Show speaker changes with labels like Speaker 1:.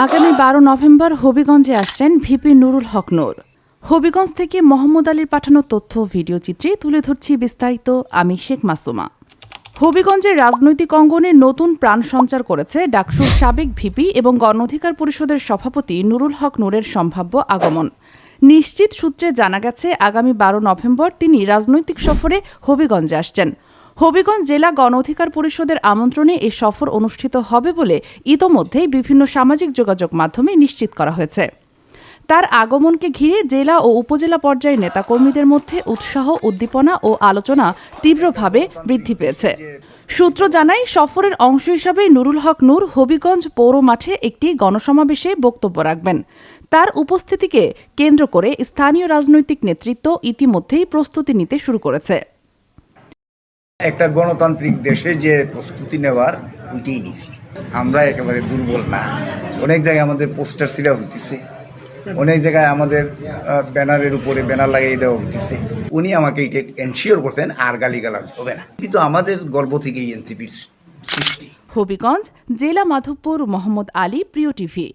Speaker 1: আগামী বারো নভেম্বর হবিগঞ্জে আসছেন ভিপি নুরুল হক নূর। হবিগঞ্জ থেকে মোহাম্মদ আলীর পাঠানো তথ্য ভিডিও চিত্রে তুলে ধরছি বিস্তারিত। আমি শেখ মাসুমা। হবিগঞ্জের রাজনৈতিক অঙ্গনে নতুন প্রাণ সঞ্চার করেছে ডাকসুর সাবেক ভিপি এবং গণ অধিকার পরিষদের সভাপতি নুরুল হক নূরের সম্ভাব্য আগমন। নিশ্চিত সূত্রে জানা গেছে, আগামী বারো নভেম্বর তিনি রাজনৈতিক সফরে হবিগঞ্জে আসছেন। হবিগঞ্জ জেলা গণ অধিকার পরিষদের আমন্ত্রণে এই সফর অনুষ্ঠিত হবে বলে ইতোমধ্যেই বিভিন্ন সামাজিক যোগাযোগ মাধ্যমে নিশ্চিত করা হয়েছে। তার আগমনকে ঘিরে জেলা ও উপজেলা পর্যায়ের নেতাকর্মীদের মধ্যে উৎসাহ, উদ্দীপনা ও আলোচনা তীব্রভাবে বৃদ্ধি পেয়েছে। সূত্র জানায়, সফরের অংশ হিসাবে নুরুল হক নূর হবিগঞ্জ পৌর মাঠে একটি গণসমাবেশে বক্তব্য রাখবেন। তার উপস্থিতিকে কেন্দ্র করে স্থানীয় রাজনৈতিক নেতৃত্ব ইতিমধ্যেই প্রস্তুতি নিতে শুরু করেছে।
Speaker 2: একটা গণতান্ত্রিক দেশে যে প্রস্তুতি নেওয়ার ওইটাই নিছি। আমরা একেবারে দুর্বল না। অনেক জায়গায় আমাদের পোস্টার সিরা হইতেছে। অনেক জায়গায় আমাদের ব্যানারের উপরে ব্যানার লাগিয়ে দেওয়া হইতেছে। উনি আমাকে এটা এনশিওর করতেন আর গালিগালাজ হবে না। কিন্তু আমাদের গর্ব থেকেই এনসিপির সৃষ্টি।
Speaker 1: হবিগঞ্জ, জেলা মাধবপুর, মোহাম্মদ আলী, প্রিয় টিভি।